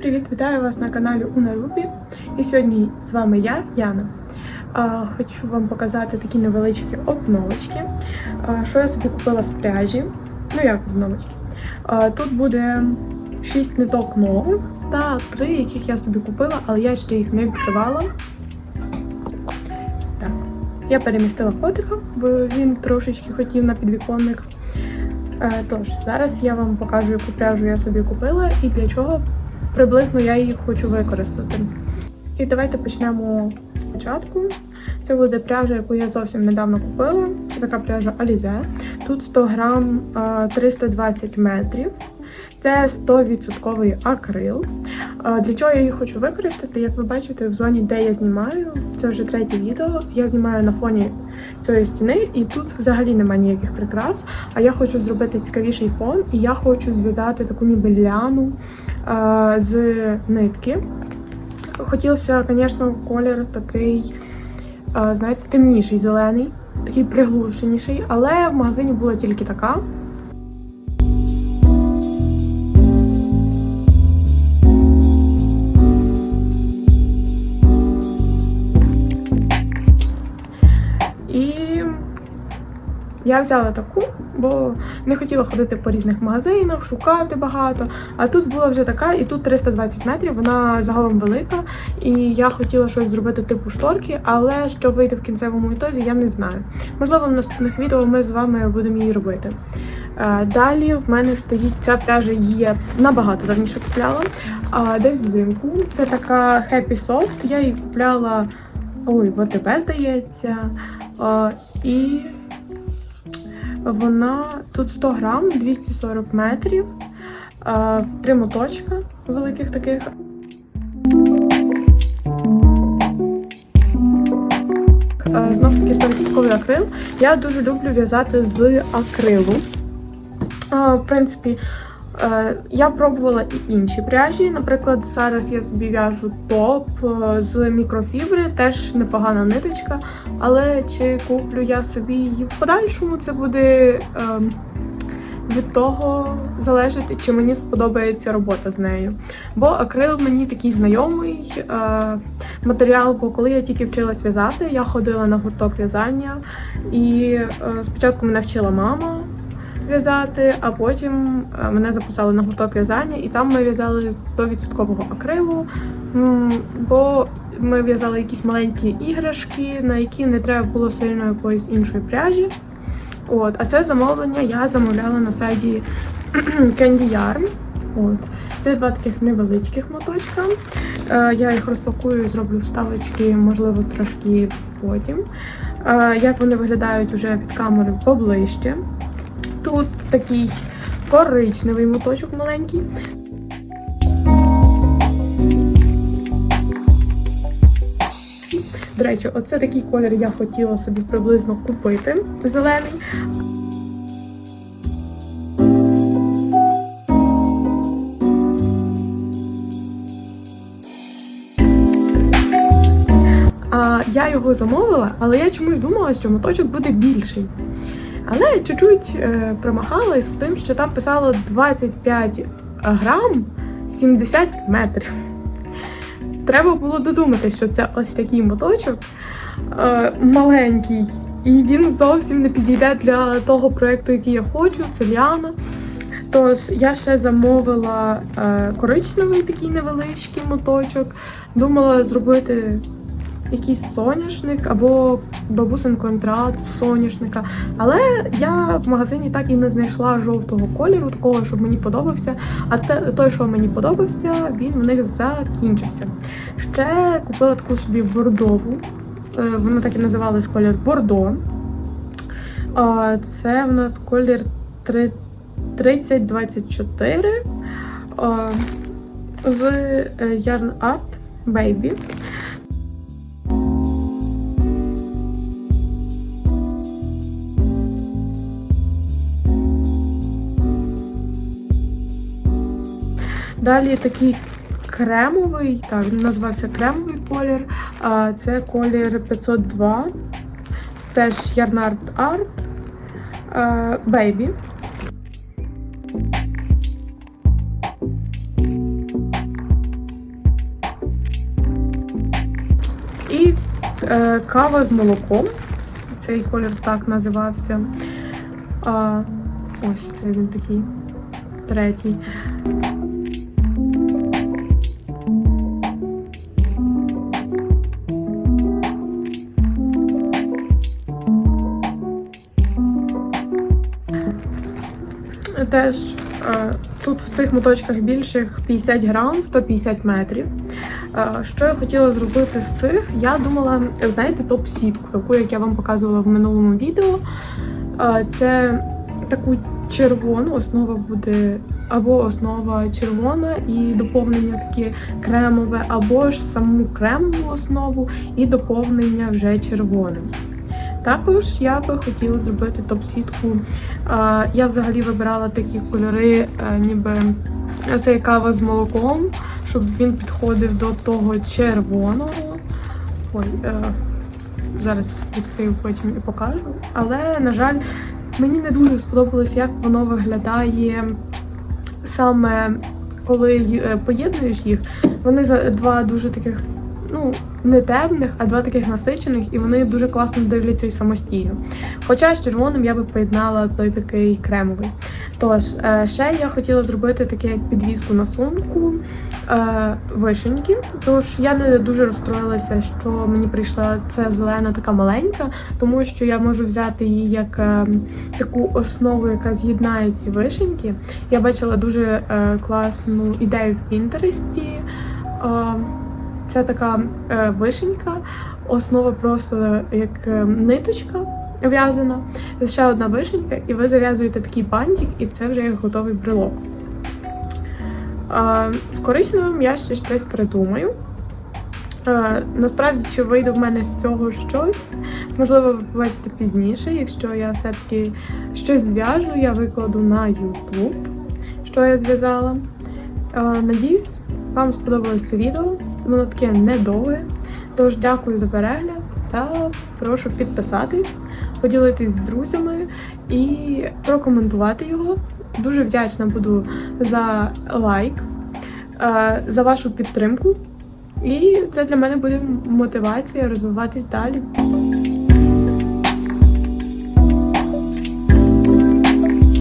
Привіт! Вітаю вас на каналі Унарубі. І сьогодні з вами я, Яна. Хочу вам показати такі невеличкі обновочки. Що я собі купила з пряжі. Ну як обновочки? Тут буде 6 ниток нових та 3, яких я собі купила, але я ще їх не відкривала. Так. Я перемістила котика, бо він трошечки хотів на підвіконник. Е, Тож, зараз я вам покажу, яку пряжу я собі купила і для чого приблизно я її хочу використати. І давайте почнемо спочатку. Це буде пряжа, яку я зовсім недавно купила. Це така пряжа Alize. Тут 100 грам е, 320 метрів. Це 100% акрил. Для чого я її хочу використати? Як ви бачите, в зоні, де я знімаю, це вже третє відео. Я знімаю на фоні цієї стіни, і тут взагалі немає ніяких прикрас. А я хочу зробити цікавіший фон, і я хочу зв'язати таку ніби ляну з нитки. Хотілося, звісно, колір такий, знаєте, темніший, зелений, такий приглушеніший, але в магазині була тільки така. Я взяла таку, бо не хотіла ходити по різних магазинах, шукати багато. А тут була вже така, і тут 320 метрів, вона загалом велика. І я хотіла щось зробити типу шторки, але що вийде в кінцевому ітозі, я не знаю. Можливо, в наступних відео ми з вами будемо її робити. Е, Далі в мене стоїть ця пряжа є набагато давніше купляла. Десь взимку. Це така Happy Soft. Я її купляла ой, в АТБ, здається. І вона тут 100 грам, 240 метрів, три моточка великих таких. Знов таки 100% акрил. Я дуже люблю в'язати з акрилу. В принципі, я пробувала і інші пряжі. Наприклад, зараз я собі в'яжу топ е, з мікрофібри, теж непогана ниточка. Але чи куплю я собі її в подальшому, це буде ем, від того залежати, чи мені сподобається робота з нею. Бо акрил мені такий знайомий е, матеріал, бо коли я тільки вчилась в'язати, я ходила на гурток в'язання, і е, спочатку мене вчила мама в'язати, а потім е, мене записали на гурток в'язання, і там ми в'язали з 100% акрилу, бо ми в'язали якісь маленькі іграшки, на які не треба було сильно якоїсь іншої пряжі. От, а це замовлення я замовляла на сайті Candy Yarn. От. Це два таких невеличких моточка. Е, я їх розпакую зроблю вставочки, можливо, трошки потім. Е, як вони виглядають уже під камерою поближче. Тут такий коричневий моточок маленький. До речі, оце такий колір я хотіла собі приблизно купити зелений. Я його замовила, але я чомусь думала, що моточок буде більший. Але чуть-чуть е, промахалась з тим, що там писало 25 грам 70 метрів. Треба було додумати, що це ось такий моточок е, маленький, і він зовсім не підійде для того проєкту, який я хочу, це Ліана. Тож я ще замовила е, коричневий такий невеличкий моточок. Думала зробити якийсь соняшник або бабусин контракт соняшника. Але я в магазині так і не знайшла жовтого кольору, такого, щоб мені подобався. А той, що мені подобався, він в них закінчився. Ще купила таку собі бордову. Е, Вона так і називалась колір Бордо. Це в нас колір 3 3024 з е, Yarn Art Baby. Далі такий кремовий, так, він називався кремовий колір. Це колір 502, теж Ярнард Арт Бейбі. І е, кава з молоком. Цей колір так називався. А, Ось цей він такий третій. Теж е, тут в цих моточках більших 50 грам, 150 метрів. Е, Що я хотіла зробити з цих? Я думала, знаєте, топ-сітку, таку, як я вам показувала в минулому відео. Е, Це таку червону основа буде або основа червона і доповнення таке кремове, або ж саму кремову основу і доповнення вже червоним. Також я би хотіла зробити топ-сітку. Я взагалі вибирала такі кольори, е, ніби цей кава з молоком, щоб він підходив до того червоного. Ой, е, зараз відкрию потім і покажу. Але, на жаль, мені не дуже сподобалось, як воно виглядає саме коли е, поєднуєш їх. Вони два дуже таких, ну, не темних, а два таких насичених, і вони дуже класно дивляться і самостійно. Хоча з червоним я би поєднала той такий кремовий. Тож, е, ще я хотіла зробити таке як підвіску на сумку е, вишеньки. Тож я не дуже розстроїлася, що мені прийшла ця зелена така маленька, тому що я можу взяти її як е, таку основу, яка з'єднає ці вишеньки. Я бачила дуже класну ідею в Пінтересті. Це така е, вишенька, основа просто як е, ниточка в'язана, ще одна вишенька, і ви зав'язуєте такий бантик, і це вже як готовий брелок. Е, з коричневим я ще щось придумаю. Е, насправді, чи вийде в мене з цього щось, можливо, ви побачите пізніше. Якщо я все-таки щось зв'яжу, я викладу на YouTube, що я зв'язала. Надіюсь, вам сподобалось це відео. Воно таке недовге. Тож дякую за перегляд та прошу підписатись, поділитись з друзями і прокоментувати його. Дуже вдячна буду за лайк, е, за вашу підтримку. І це для мене буде мотивація розвиватись далі.